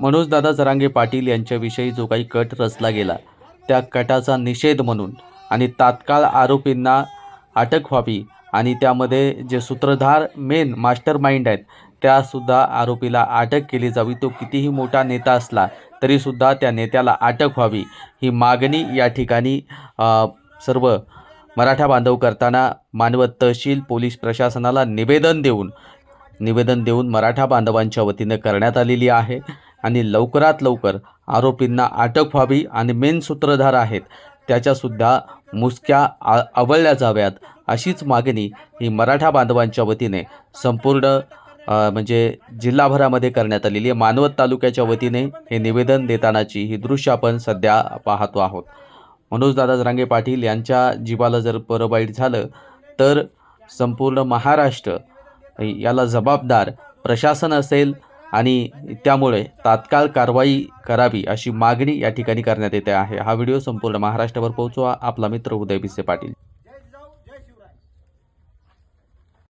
मनोजदादा जरांगे पाटील यांच्याविषयी जो काही कट रचला गेला त्या कटाचा निषेध म्हणून आणि तात्काळ आरोपींना अटक व्हावी आणि त्यामध्ये जे सूत्रधार मेन मास्टर माइंड आहेत त्यासुद्धा आरोपीला अटक केली जावी. तो कितीही मोठा नेता असला तरीसुद्धा त्या नेत्याला अटक व्हावी. ही मागणी या ठिकाणी सर्व मराठा बांधव करताना मानवत तहसील पोलीस प्रशासनाला निवेदन देऊन निवेदन देऊन मराठा बांधवांच्या वतीनं करण्यात आलेली आहे. आणि लवकरात लवकर आरोपींना अटक व्हावी आणि मेन सूत्रधार आहेत. त्याच्यासुद्धा मुसक्या आ आवळल्या जाव्यात अशीच मागणी ही मराठा बांधवांच्या वतीने संपूर्ण म्हणजे जिल्हाभरामध्ये करण्यात आलेली आहे. मानवत तालुक्याच्या वतीने हे निवेदन देतानाची ही दृश्य आपण सध्या पाहतो आहोत. मनोजदादा जरांगे पाटील यांच्या जीवाला जर बरं वाईट झालं तर संपूर्ण महाराष्ट्र याला जबाबदार प्रशासन असेल आणि त्यामुळे तात्काळ कारवाई करावी अशी मागणी या ठिकाणी करण्यात येते आहे. हा व्हिडिओ संपूर्ण महाराष्ट्रभर पोहोचवा. आपला मित्र उदय भिसे पाटील.